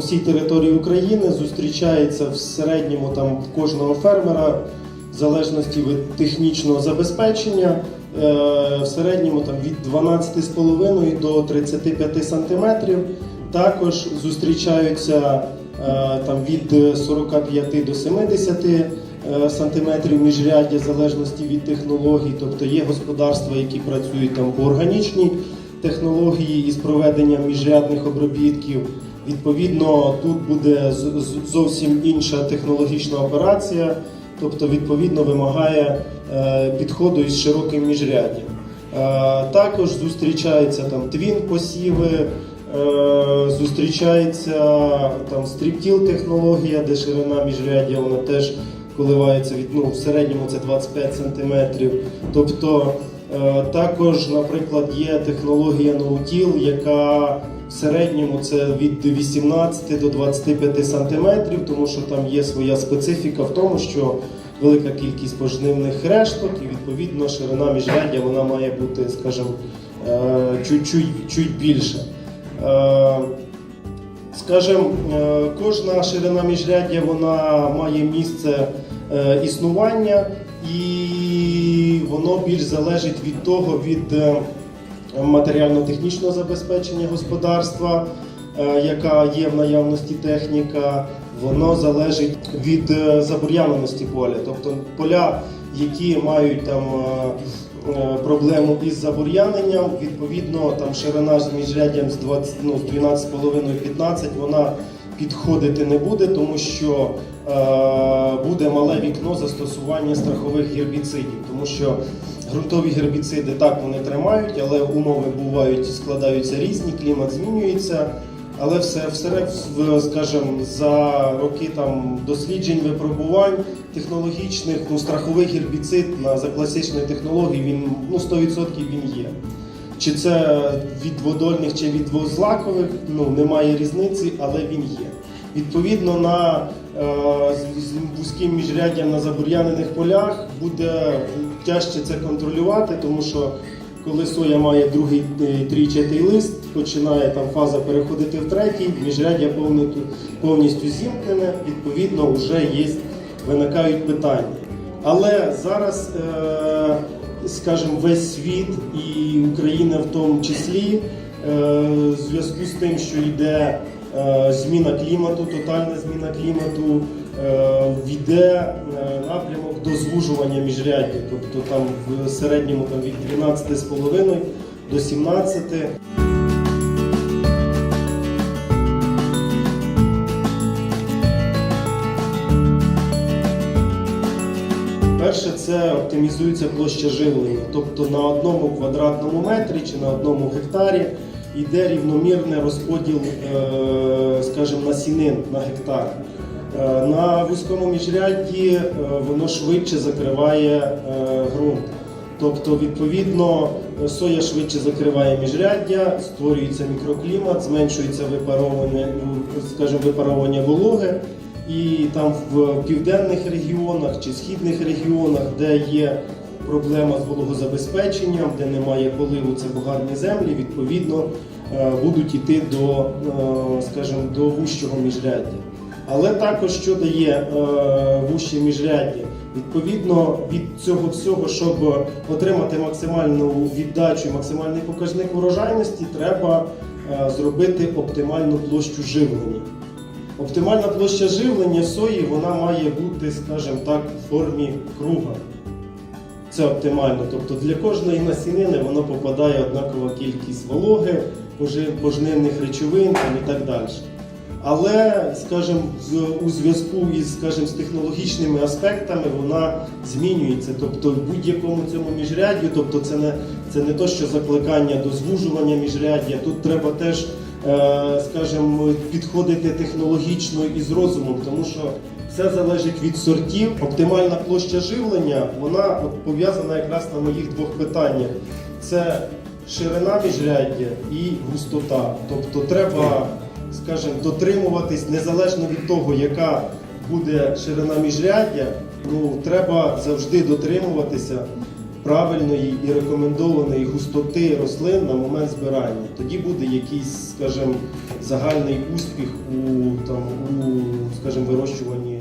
всій території України зустрічається в середньому там кожного фермера, в залежності від технічного забезпечення, е, в середньому там від 12,5 до 35 сантиметрів. Також зустрічаються е, там від 45 до 70 е, сантиметрів міжряддя, в залежності від технологій. Тобто є господарства, які працюють там по органічній технології із проведенням міжрядних обробітків. Відповідно, тут буде зовсім інша технологічна операція, тобто відповідно вимагає е, підходу із широким міжряддям. Е, Також зустрічаються там твін посіви, е, зустрічається там стріптіл технологія, де ширина міжряддя вона теж коливається від ну, в середньому це 25 см. Тобто також, наприклад, є технологія ноутіл, яка в середньому це від 18 до 25 см, тому що там є своя специфіка в тому, що велика кількість пожнивних решток, і відповідно ширина міжряддя вона має бути, скажімо, е, чуть-чуть чуть більше. Скажем, е, кожна ширина міжряддя вона має місце е, існування, і воно більш залежить від того, від е, матеріально-технічного забезпечення господарства, яка є в наявності техніка, воно залежить від забур'яненості поля. Тобто поля, які мають там проблему із забур'яненням, відповідно там ширина з міжряддям з 20, ну, з 12,5-15 вона підходити не буде, тому що е, буде мале вікно застосування страхових гербіцидів, тому що ґрунтові гербіциди так вони тримають, але умови бувають, складаються різні, клімат змінюється. Але все, все скажімо, за роки там досліджень, випробувань технологічних, ну страховий гербіцид на за класичної технології він ну 100% він є. Чи це від водольних, чи від злакових, ну немає різниці, але він є. Відповідно, на е, вузьким міжряддям на забур'янених полях буде тяжче це контролювати, тому що коли соя має другий е, трійчатий лист, починає там фаза переходити в третій, міжряддя повністю, повністю зімкнене, відповідно, вже є, виникають питання. Але зараз, е, скажімо, весь світ і Україна в тому числі, е, в зв'язку з тим, що йде е, зміна клімату, тотальна зміна клімату, е, йде е, напрямок до звужування міжряддя, тобто там в середньому там, від 12,5 до 17. Перше, це оптимізується площа живлення, тобто на одному квадратному метрі чи на одному гектарі йде рівномірний розподіл, е, скажімо, насінин на гектар. Е, На вузькому міжрядді е, воно швидше закриває ґрунт. Тобто, відповідно, соя швидше закриває міжряддя, створюється мікроклімат, зменшується випаровування, ну, скажімо, випаровування вологи. І там в південних регіонах чи східних регіонах, де є проблема з вологозабезпеченням, де немає поливу, це бугарні землі, відповідно е, будуть йти до, е, скажімо, до вущого міжряддя. Але також що дає е, вуще міжряддя? Відповідно від цього всього, щоб отримати максимальну віддачу, і максимальний показник урожайності, треба зробити оптимальну площу живлення. Оптимальна площа живлення сої вона має бути, скажімо так, в формі круга. Це оптимально. Тобто для кожної насінини воно попадає однакова кількість вологи, пожнивних речовин і так далі. Але, скажімо, у зв'язку із скажімо, з технологічними аспектами вона змінюється. Тобто в будь-якому цьому міжрядді, тобто це не, це не то, що закликання до звужування міжряддя. Тут треба теж, скажімо, підходити технологічно і з розумом, тому що все залежить від сортів. Оптимальна площа живлення вона пов'язана якраз на моїх двох питаннях. Це ширина міжряддя і густота. Тобто треба, скажімо, дотримуватись незалежно від того, яка буде ширина міжряддя, ну треба завжди дотримуватися правильної і рекомендованої густоти рослин на момент збирання. Тоді буде якийсь, скажімо, загальний успіх у, там, у скажімо, вирощуванні